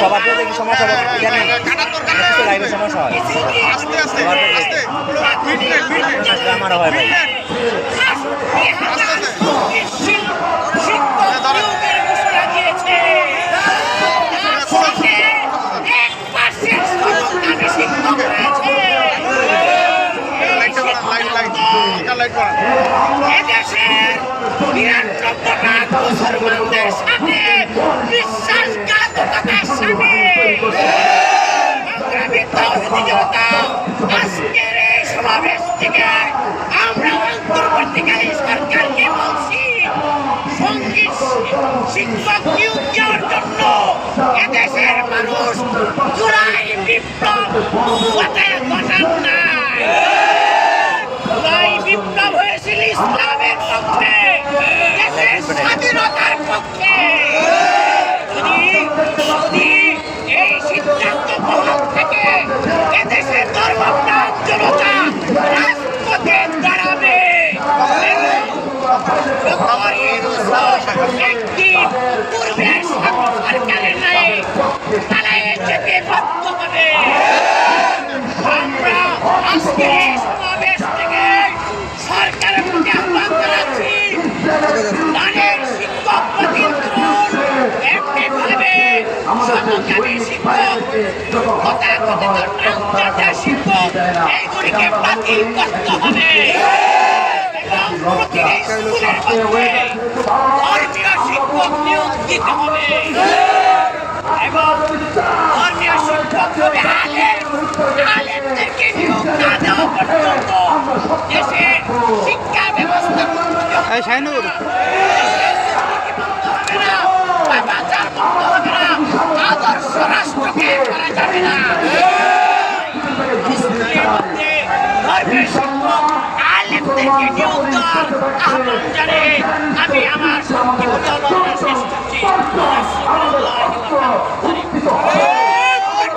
সবার তো দেখি সমস্যা হবে? জানেন? কাটার দরকার নেই। কিছু লাইভে সমস্যা হয়। আস্তে আস্তে আস্তে। মিটলেন মিটলেন আমারও হয় করান এদেশের নিরানব্বই ভাগ মুসলমানদের সাথে বিশ্বাসঘাতকতার সাথে সংগ্রামী তৌহিদি জনতা আজকের এই সমাবেশ থেকে আমরা অন্তর্বর্তীকালী সরকারকে মানুষ জুলাই বিপ্লব ঘটান নাই। হয়েছিল ইসলামের পক্ষে। স্বাধীনতার পক্ষে। দানের শিক্ষক বাতিল করুন এমনি ভাবে সমকামী শিক্ষক তথাকথিত ট্রান্সজেন্ডার শিক্ষক এইগুলিকে বাতিল করতে হবে। এবং প্রতিটি স্কুলের মধ্যে ধর্মীয় শিক্ষক নিয়োগ দিতে হবে। এবং ধর্মীয় শিক্ষক হবে আলেমদেরকে নিয়োগ না দেওয়া পর্যন্ত দেশের শিক্ষা ব্যবস্থা উন্নতি হবে এই শাহিনুর না, দেশের দুর্নীতি বন্ধ হবে না, পাপাচার বন্ধ হবে না, আদর্শ রাষ্ট্রকে করা যাবে না। স্কুলের মধ্যে ধর্মীয়